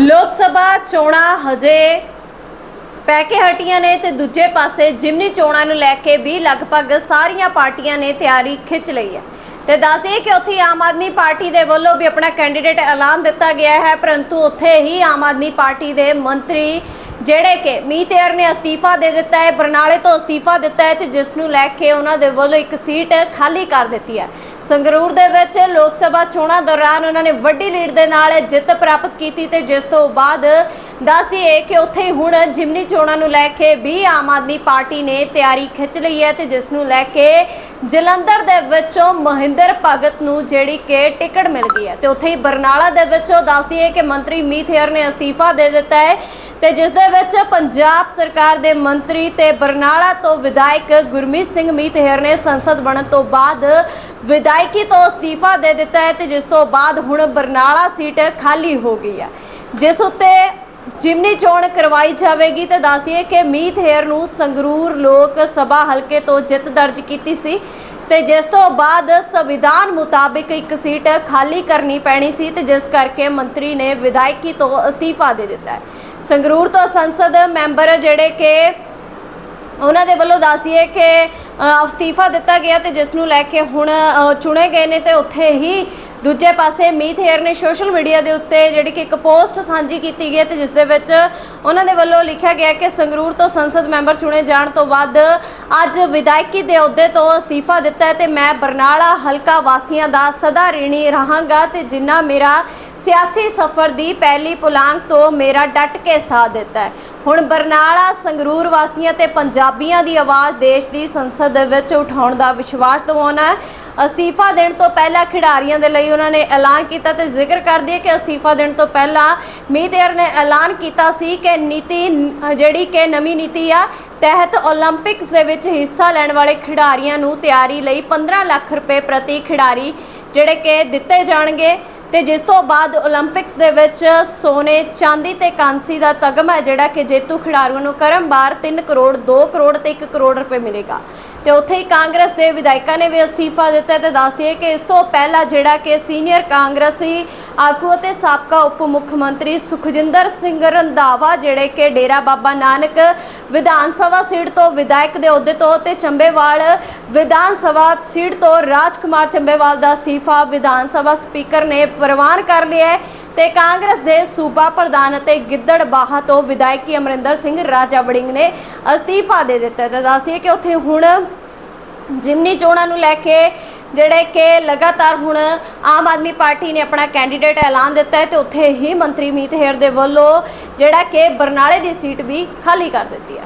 ਲੋਕ ਸਭਾ ਚੋਣਾਂ ਹਜੇ ਪੈ ਕੇ ਹਟੀਆਂ ਨੇ ਤੇ ਦੂਜੇ ਪਾਸੇ ਜਿਮਨੀ ਚੋਣਾਂ ਨੂੰ ਲੈ ਕੇ ਵੀ ਲਗਭਗ ਸਾਰੀਆਂ ਪਾਰਟੀਆਂ ਨੇ ਤਿਆਰੀ ਖਿੱਚ ਲਈ ਹੈ। ਤੇ ਦੱਸ ਦਈਏ ਕਿ ਉੱਥੇ ਆਮ ਆਦਮੀ ਪਾਰਟੀ ਦੇ ਵੱਲੋਂ ਵੀ ਆਪਣਾ ਕੈਂਡੀਡੇਟ ਐਲਾਨ ਦਿੱਤਾ ਗਿਆ ਹੈ, ਪਰੰਤੂ ਉੱਥੇ ਹੀ ਆਮ ਆਦਮੀ ਪਾਰਟੀ ਦੇ ਮੰਤਰੀ ਜਿਹੜੇ ਕਿ ਮੀਤੇਰ ਨੇ ਅਸਤੀਫਾ ਦੇ ਦਿੱਤਾ ਹੈ, ਬਰਨਾਲੇ ਤੋਂ ਅਸਤੀਫਾ ਦਿੱਤਾ ਹੈ ਤੇ ਜਿਸ ਨੂੰ ਲੈ ਕੇ ਉਹਨਾਂ ਦੇ ਵੱਲੋਂ ਇੱਕ ਸੀਟ ਖਾਲੀ ਕਰ ਦਿੱਤੀ ਹੈ। ਸੰਗਰੂਰ ਦੇ ਵਿੱਚ ਲੋਕ ਸਭਾ ਚੋਣਾਂ ਦੌਰਾਨ ਉਹਨਾਂ ਨੇ ਵੱਡੀ ਲੀਡ ਦੇ ਨਾਲ ਜਿੱਤ ਪ੍ਰਾਪਤ ਕੀਤੀ ਤੇ ਜਿਸ ਤੋਂ ਬਾਅਦ ਦੱਸ ਦਈਏ ਕਿ ਉੱਥੇ ਹੀ ਹੁਣ ਜਿਮਨੀ ਚੋਣਾਂ ਨੂੰ ਲੈ ਕੇ ਵੀ ਆਮ ਆਦਮੀ ਪਾਰਟੀ ਨੇ ਤਿਆਰੀ ਖਿੱਚ ਲਈ ਹੈ ਤੇ ਜਿਸ ਨੂੰ ਲੈ ਕੇ ਜਲੰਧਰ ਦੇ ਵਿੱਚੋਂ ਮਹਿੰਦਰ ਭਗਤ ਨੂੰ ਜਿਹੜੀ ਕਿ ਟਿਕਟ ਮਿਲ ਗਈ ਹੈ। ਤੇ ਉੱਥੇ ਹੀ ਬਰਨਾਲਾ ਦੇ ਵਿੱਚੋਂ ਦੱਸ ਦਈਏ ਕਿ ਮੰਤਰੀ ਮੀਤ ਹੇਅਰ ਨੇ ਅਸਤੀਫਾ ਦੇ ਦਿੱਤਾ ਹੈ। ਤੇ ਜਿਸ ਦੇ ਵਿੱਚ ਪੰਜਾਬ ਸਰਕਾਰ ਦੇ ਮੰਤਰੀ ਤੇ ਬਰਨਾਲਾ ਤੋਂ ਵਿਧਾਇਕ ਗੁਰਮੀਤ ਸਿੰਘ ਮੀਤ ਨੇ ਸੰਸਦ ਬਣਨ ਤੋਂ ਬਾਅਦ ਵਿਧਾਇਕੀ ਤੋਂ ਅਸਤੀਫਾ ਦੇ ਦਿੱਤਾ ਹੈ ਤੇ ਜਿਸ ਤੋਂ ਬਾਅਦ ਹੁਣ ਬਰਨਾਲਾ ਸੀਟ ਖਾਲੀ ਹੋ ਗਈ ਹੈ। ਜਿਸ ਉੱਤੇ ਜਿਮਨੀ ਚੋਣ ਕਰਵਾਈ ਜਾਵੇਗੀ ਤੇ ਦੱਸਦੀਏ ਕਿ ਮੀਤ ਹੇਅਰ ਨੂੰ ਸੰਗਰੂਰ ਲੋਕ ਸਭਾ ਹਲਕੇ ਤੋਂ ਜਿੱਤ ਦਰਜ ਕੀਤੀ ਸੀ ਤੇ ਜਿਸ ਤੋਂ ਬਾਅਦ ਸੰਵਿਧਾਨ ਮੁਤਾਬਿਕ ਇੱਕ ਸੀਟ ਖਾਲੀ ਕਰਨੀ ਪੈਣੀ ਸੀ ਤੇ ਜਿਸ ਕਰਕੇ ਮੰਤਰੀ ਨੇ ਵਿਧਾਇਕੀ ਤੋਂ ਅਸਤੀਫਾ ਦੇ ਦਿੱਤਾ ਹੈ। ਸੰਗਰੂਰ ਤੋਂ ਸੰਸਦ ਮੈਂਬਰ ਜਿਹੜੇ ਕਿ ਉਹਨਾਂ ਦੇ ਵੱਲੋਂ ਦੱਸ ਦਈਏ ਕਿ ਅਸਤੀਫਾ ਦਿੱਤਾ ਗਿਆ ਤੇ ਜਿਸ ਨੂੰ ਲੈ ਕੇ ਹੁਣ ਚੁਣੇ ਗਏ ਨੇ ਤੇ ਉੱਥੇ ਹੀ ਦੂਜੇ ਪਾਸੇ ਮੀਤ ਹੇਅਰ ਨੇ ਸੋਸ਼ਲ ਮੀਡੀਆ ਦੇ ਉੱਤੇ ਜਿਹੜੀ ਕਿ ਇੱਕ ਪੋਸਟ ਸਾਂਝੀ ਕੀਤੀ ਗਈ ਹੈ ਤੇ ਜਿਸ ਦੇ ਵਿੱਚ ਉਹਨਾਂ ਦੇ ਵੱਲੋਂ ਲਿਖਿਆ ਗਿਆ ਕਿ ਸੰਗਰੂਰ ਤੋਂ ਸੰਸਦ ਮੈਂਬਰ ਚੁਣੇ ਜਾਣ ਤੋਂ ਬਾਅਦ ਅੱਜ ਵਿਧਾਇਕੀ ਦੇ ਅਹੁਦੇ ਤੋਂ ਅਸਤੀਫਾ ਦਿੱਤਾ ਹੈ ਤੇ ਮੈਂ ਬਰਨਾਲਾ ਹਲਕਾ ਵਾਸੀਆਂ ਦਾ ਸਦਾ ਰਿਣੀ ਰਹਾਂਗਾ ਤੇ ਜਿੰਨਾ ਮੇਰਾ ਸਿਆਸੀ ਸਫ਼ਰ ਦੀ ਪਹਿਲੀ ਪੁਲਾਂਗ ਤੋਂ ਮੇਰਾ ਡਟ ਕੇ ਸਾਥ ਦਿੱਤਾ ਹੈ। ਹੁਣ ਬਰਨਾਲਾ, ਸੰਗਰੂਰ ਵਾਸੀਆਂ ਤੇ ਪੰਜਾਬੀਆਂ ਦੀ ਆਵਾਜ਼ ਦੇਸ਼ ਦੀ ਸੰਸਦ ਦੇ ਵਿੱਚ ਉਠਾਉਣ ਦਾ ਵਿਸ਼ਵਾਸ ਦਿਵਾਉਣਾ ਹੈ। ਅਸਤੀਫਾ ਦੇਣ ਤੋਂ ਪਹਿਲਾਂ ਖਿਡਾਰੀਆਂ ਦੇ ਲਈ ਉਹਨਾਂ ਨੇ ਐਲਾਨ ਕੀਤਾ ਤੇ ਜ਼ਿਕਰ ਕਰ ਦਿਆ ਕਿ ਅਸਤੀਫਾ ਦੇਣ ਤੋਂ ਪਹਿਲਾਂ ਮੀਤੇਰ ਨੇ ਐਲਾਨ ਕੀਤਾ ਸੀ ਕਿ ਨੀਤੀ, ਜਿਹੜੀ ਕਿ ਨਵੀਂ ਨੀਤੀ ਆ, ਤਹਿਤ 올림픽ਸ ਦੇ ਵਿੱਚ ਹਿੱਸਾ ਲੈਣ ਵਾਲੇ ਖਿਡਾਰੀਆਂ ਨੂੰ ਤਿਆਰੀ ਲਈ 15 ਲੱਖ ਰੁਪਏ ਪ੍ਰਤੀ ਖਿਡਾਰੀ ਜਿਹੜੇ ਕਿ ਦਿੱਤੇ ਜਾਣਗੇ। ਤੇ ਜਿਸ ਤੋਂ ਬਾਅਦ 올림픽ਸ ਦੇ ਵਿੱਚ ਸੋਨੇ, ਚਾਂਦੀ ਤੇ ਕਾਂਸੀ ਦਾ ਤਗਮਾ ਜਿਹੜਾ ਕਿ ਜੇਤੂ ਖਿਡਾਰੀਆਂ ਨੂੰ ਕਰਮਵਾਰ 3 ਕਰੋੜ 2 ਕਰੋੜ ਤੇ 1 ਕਰੋੜ ਰੁਪਏ ਮਿਲੇਗਾ। ਤੇ ਉੱਥੇ ਹੀ ਕਾਂਗਰਸ ਦੇ ਵਿਧਾਇਕਾਂ ਨੇ ਵੀ ਅਸਤੀਫਾ ਦਿੱਤਾ ਤੇ ਦੱਸ ਦਈਏ ਕਿ ਇਸ ਤੋਂ ਪਹਿਲਾਂ ਜਿਹੜਾ ਕਿ ਸੀਨੀਅਰ ਕਾਂਗਰਸੀ ਆਗੂ ਅਤੇ ਸਾਬਕਾ ਉਪ ਮੁੱਖ ਮੰਤਰੀ ਸੁਖਜਿੰਦਰ ਸਿੰਘ ਰੰਧਾਵਾ, ਜਿਹੜੇ ਕਿ ਡੇਰਾ ਬਾਬਾ ਨਾਨਕ ਵਿਧਾਨ ਸਭਾ ਸੀਟ ਤੋਂ ਵਿਧਾਇਕ ਦੇ ਅਹੁਦੇ ਤੋਂ ਤੇ ਚੰਬੇਵਾਲ ਵਿਧਾਨ ਸਭਾ ਸੀਟ ਤੋਂ ਰਾਜਕੁਮਾਰ ਚੰਬੇਵਾਲ ਦਾ ਅਸਤੀਫਾ ਵਿਧਾਨ ਸਭਾ ਸਪੀਕਰ ਨੇ ਪ੍ਰਵਾਨ ਕਰ ਲਿਆ ਹੈ ਤੇ ਕਾਂਗਰਸ ਦੇ ਸੂਬਾ ਪ੍ਰਧਾਨ ਅਤੇ ਗਿੱਦੜ ਬਾਹਾ ਤੋਂ ਵਿਧਾਇਕੀ ਅਮਰਿੰਦਰ ਸਿੰਘ ਰਾਜਾ ਵੜਿੰਗ ਨੇ ਅਸਤੀਫਾ ਦੇ ਦਿੱਤਾ ਹੈ। ਤੇ ਦੱਸਦੀ ਹੈ ਕਿ ਉੱਥੇ ਹੁਣ ਜਿਮਨੀ ਚੋਣਾਂ ਨੂੰ ਲੈ ਕੇ ਜਿਹੜੇ ਕਿ ਲਗਾਤਾਰ ਹੁਣ ਆਮ ਆਦਮੀ ਪਾਰਟੀ ਨੇ ਆਪਣਾ ਕੈਂਡੀਡੇਟ ਐਲਾਨ ਦਿੱਤਾ ਹੈ ਤੇ ਉੱਥੇ ਹੀ ਮੰਤਰੀ ਮੀਤ ਹੇਰ ਦੇ ਵੱਲੋਂ ਜਿਹੜਾ ਕਿ ਬਰਨਾਲੇ ਦੀ ਸੀਟ ਵੀ ਖਾਲੀ ਕਰ ਦਿੱਤੀ ਹੈ।